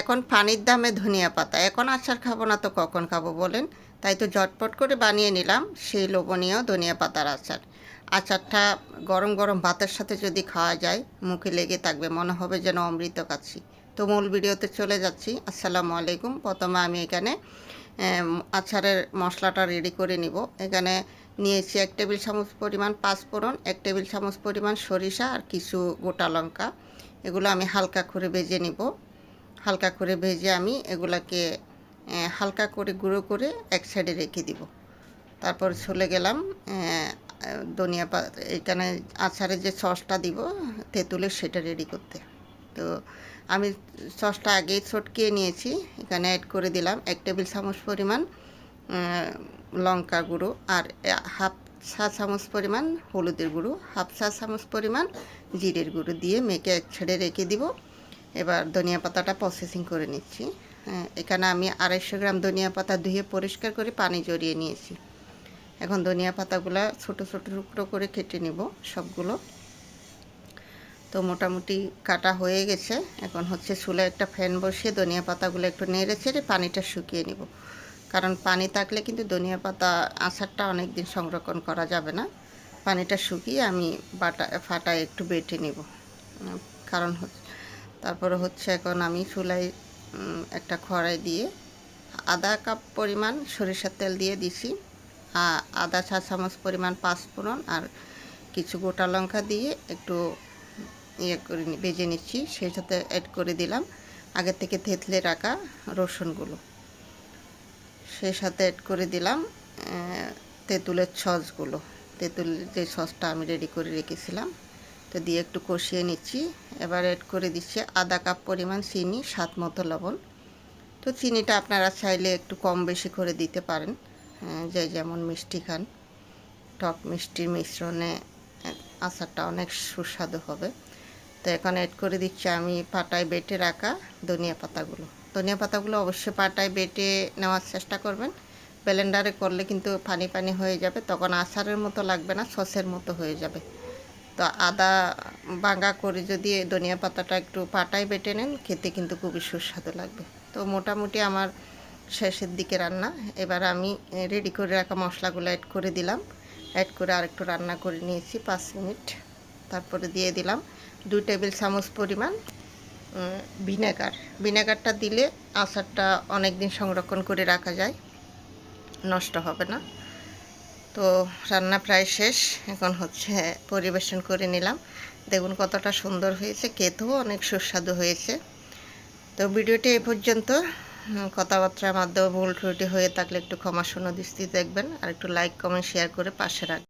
এখন পানির দামে ধনিয়া পাতা। এখন আচার খাব না তো কখন খাব বলেন? তাই তো ঝটপট করে বানিয়ে নিলাম সেই লোভনীয় ধনিয়া পাতার আচার। আচারটা গরম গরম ভাতের সাথে যদি খাওয়া যায়, মুখে লেগে থাকবে, মনে হবে যেন অমৃত কাছি তো মূল ভিডিওতে চলে যাচ্ছি। আসসালামু আলাইকুম। প্রথমে আমি এখানে আচারের মশলাটা রেডি করে নিব। এখানে নিয়েছি এক টেবিল চামচ পরিমাণ পাঁচফোড়ন, এক টেবিল চামচ পরিমাণ সরিষা আর কিছু গোটা লঙ্কা। এগুলো আমি হালকা করে ভেজে নিব। হালকা করে ভেজে আমি এগুলাকে হালকা করে গুঁড়ো করে এক সাইডে রেখে দিব। তারপর চলে গেলাম ধনিয়া পাতা এখানে আচারে যে সসটা দিব, তেঁতুলের সেটা রেডি করতে। তো আমি সসটা আগেই ছটকিয়ে নিয়েছি, এখানে অ্যাড করে দিলাম এক টেবিল চামচ পরিমাণ লঙ্কা গুঁড়ো আর হাফ চা চামচ পরিমাণ হলুদের গুঁড়ো, হাফ চা চামচ পরিমাণ জিরের গুঁড়ো দিয়ে মেখে এক ছেড়ে রেখে দিব। এবার ধনিয়া পাতাটা প্রসেসিং করে নিচ্ছি। হ্যাঁ, এখানে আমি আড়াইশো গ্রাম ধনিয়া পাতা ধুয়ে পরিষ্কার করে পানি জড়িয়ে নিয়েছি। এখন ধনিয়া পাতাগুলো ছোট ছোট টুকরো করে কেটে নিব সবগুলো। তো মোটামুটি কাটা হয়ে গেছে। এখন হচ্ছে চুলায় একটা ফ্যান বসিয়ে ধনিয়া পাতাগুলো একটু নেড়ে ছেড়ে পানিটা শুকিয়ে নিব। কারণ পানি থাকলে কিন্তু ধনিয়া পাতা আচারটা অনেক দিন সংরক্ষণ করা যাবে না। পানিটা শুকিয়ে আমি বাটা ফাটায় একটু বেটে নিব। কারণ হচ্ছে তারপরে হচ্ছে এখন আমি চুলাই একটা খড়াই দিয়ে আধা কাপ পরিমাণ সরিষার তেল দিয়ে দিছি। আ- আধা চা চামচ পরিমাণ পাঁচফোড়ন আর কিছু গোটা লঙ্কা দিয়ে একটু ইয়ে করে ভেজে নিচ্ছি। সেই সাথে অ্যাড করে দিলাম আগে থেকে থেতলে রাখা রসুনগুলো। সেই সাথে অ্যাড করে দিলাম তেঁতুলের সসগুলো। তেঁতুল যে সসটা আমি রেডি করে রেখেছিলাম। তো দিয়ে একটু কষিয়ে নিচ্ছি। এবার অ্যাড করে দিচ্ছি আধা কাপ পরিমাণ চিনি স্বাদ মতো লবণ। তো চিনিটা আপনারা চাইলে একটু কম বেশি করে দিতে পারেন। আহ, যে যেমন মিষ্টি খান। টক মিষ্টির মিশ্রণে আচারটা অনেক সুস্বাদু হবে। তো এখন অ্যাড করে দিচ্ছি আমি পাটায় বেটে রাখা ধনিয়া পাতাগুলো। ধনিয়া পাতাগুলো অবশ্যই পাটায় বেটে নেওয়ার চেষ্টা করবেন। ব্লেন্ডারে করলে কিন্তু পানি পানি হয়ে যাবে। তখন আচারের মতো লাগবে না সসের মতো হয়ে যাবে। তো আদা ভাঙা করে যদি ধনিয়া পাতাটা একটু পাটায় বেটে নেন, খেতে কিন্তু খুবই সুস্বাদু লাগবে। তো মোটামুটি আমার শেষের দিকে রান্না। এবার আমি রেডি করে রাখা মশলাগুলো অ্যাড করে দিলাম। অ্যাড করে আরেকটু রান্না করে নিয়েছি পাঁচ মিনিট। তারপরে দিয়ে দিলাম দুই টেবিল চামচ পরিমাণ ভিনেগার। ভিনেগারটা দিলে আচারটা অনেক দিন সংরক্ষণ করে রাখা যায়, নষ্ট হবে না। তো রান্না প্রায় শেষ। এখন হচ্ছে পরিবেশন করে নিলাম। দেখুন কতটা সুন্দর হয়েছে, খেতেও অনেক সুস্বাদু হয়েছে। তো ভিডিওটি এ পর্যন্ত। কথাবার্তার মাধ্যমে ভুল ত্রুটি হয়ে থাকলে একটু ক্ষমা দৃষ্টি দেখবেন। আর একটু লাইক কমেন্ট শেয়ার করে পাশে রাখবেন।